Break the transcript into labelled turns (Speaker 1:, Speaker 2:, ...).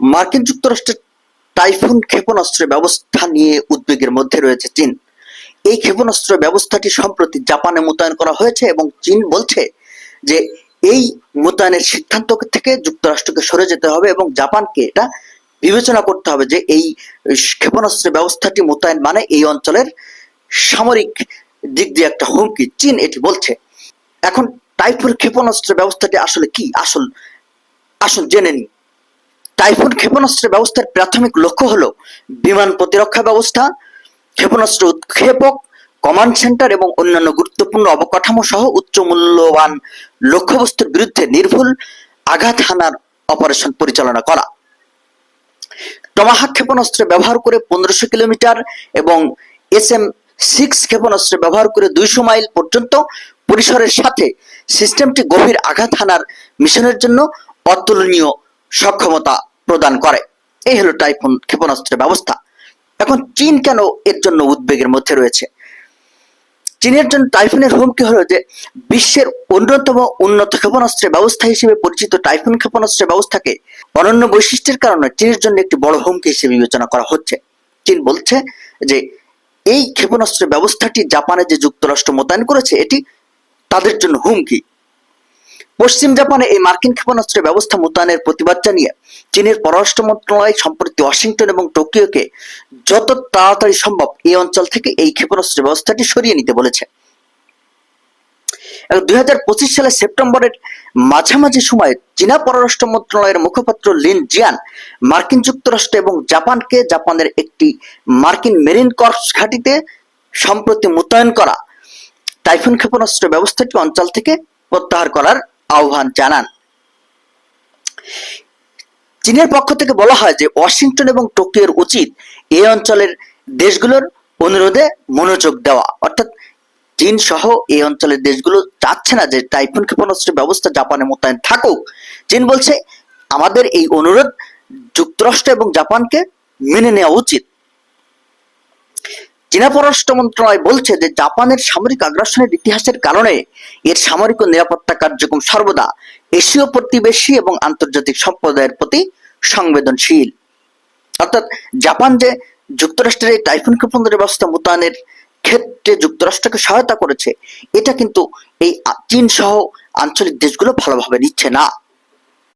Speaker 1: মার্কিন যুক্তরাষ্ট্রের টাইফুন ক্ষেপণাস্ত্র ব্যবস্থা নিয়ে উদ্বেগের মধ্যে রয়েছে চীন। এই ক্ষেপণাস্ত্র ব্যবস্থাটি সম্প্রতি জাপানে মোতায়েন করা হয়েছে এবং চীন বলছে যে এই মোতায়েনের সিদ্ধান্ত থেকে যুক্তরাষ্ট্রকে সরে যেতে হবে এবং জাপানকে এটা বিবেচনা করতে হবে যে এই ক্ষেপণাস্ত্র ব্যবস্থাটি মোতায়েন মানে এই অঞ্চলের সামরিক দিক দিয়ে একটা হুমকি। চীন এটি বলছে। এখন টাইফুন ক্ষেপণাস্ত্র ব্যবস্থাটি আসলে কি? আসল আসল জেনে নিই। টাইফুন ক্ষেপণাস্ত্র ব্যবস্থার প্রাথমিক লক্ষ্য হলো বিমান প্রতিরক্ষা ব্যবস্থা, ক্ষেপণাস্ত্র উৎক্ষেপক কমান্ড সেন্টার এবং অন্যান্য গুরুত্বপূর্ণ অবকাঠামো সহ উচ্চ মূল্যবান লক্ষ্যবস্তুর বিরুদ্ধে নির্ভুল আঘাত হানার অপারেশন পরিচালনা করা। টমাহাক ক্ষেপণাস্ত্র ব্যবহার করে পনেরোশো কিলোমিটার এবং এস এম সিক্স ক্ষেপণাস্ত্র ব্যবহার করে দুইশো মাইল পর্যন্ত পরিসরের সাথে সিস্টেমটি গভীর আঘাত হানার মিশনের জন্য অতুলনীয় সক্ষমতা প্রদান করে। এই হলো টাইফুন ক্ষেপণাস্ত্র ব্যবস্থা। এখন চীন কেন এর জন্য উদ্বেগের মধ্যে রয়েছে? চীনের জন্য টাইফুনের হুমকি হলো যে, বিশ্বের অন্যতম উন্নত ক্ষেপণাস্ত্রের ব্যবস্থা হিসেবে পরিচিত টাইফুন ক্ষেপণাস্ত্রের ব্যবস্থাকে অনন্য বৈশিষ্ট্যের কারণে চীনের জন্য একটি বড় হুমকি হিসেবে বিবেচনা করা হচ্ছে। চীন বলছে যে, এই ক্ষেপণাস্ত্র ব্যবস্থাটি জাপানে যে যুক্তরাষ্ট্র মোতায়েন করেছে, এটি তাদের জন্য হুমকি। পশ্চিম জাপানে এই মার্কিন ক্ষেপণাস্ত্র ব্যবস্থা মোতায়েনের প্রতিবাদ জানিয়ে চীনের পররাষ্ট্র মন্ত্রণালয় সম্প্রতি ওয়াশিংটন এবং টোকিওকে যত তাড়াতাড়ি সম্ভব এই অঞ্চল থেকে এই ক্ষেপণাস্ত্র ব্যবস্থাটি সরিয়ে নিতে বলেছে। দুই হাজার পঁচিশ সালের সেপ্টেম্বরের মাঝামাঝি সময়ে চীনা পররাষ্ট্র মন্ত্রণালয়ের মুখপাত্র লিন জিয়ান মার্কিন যুক্তরাষ্ট্র এবং জাপানকে জাপানের একটি মার্কিন মেরিন কর্পস ঘাঁটিতে সম্প্রতি মোতায়েন করা টাইফুন ক্ষেপণাস্ত্র ব্যবস্থাটি অঞ্চল থেকে প্রত্যাহার করার আহ্বান জানান। চীনের পক্ষ থেকে বলা হয় যে, ওয়াশিংটন এবং টোকিওর উচিত এই অঞ্চলের দেশগুলোর অনুরোধে মনোযোগ দেওয়া। অর্থাৎ চীন সহ এই অঞ্চলের দেশগুলো চাচ্ছে না যে, টাইফুন ক্ষেপণাস্ত্র ব্যবস্থা জাপানে মোতায়েন থাকুক। চীন বলছে, আমাদের এই অনুরোধ যুক্তরাষ্ট্র এবং জাপানকে মেনে নেওয়া উচিত। চীনা পররাষ্ট্র মন্ত্রণালয় বলছে যে জাপানের সামরিক আগ্রাসনের ইতিহাসের কারণে এর সামরিক ও নিরাপত্তা কার্যক্রম সর্বদা এশীয় প্রতিবেশী এবং আন্তর্জাতিক সম্প্রদায়ের প্রতি সংবেদনশীল। অর্থাৎ জাপান যে যুক্তরাষ্ট্রের এই টাইফুন ক্ষেপণাস্ত্র ব্যবস্থা মোতায়েনের ক্ষেত্রে যুক্তরাষ্ট্রকে সহায়তা করেছে, এটা কিন্তু এই চীন সহ আঞ্চলিক দেশগুলো ভালোভাবে নিচ্ছে না।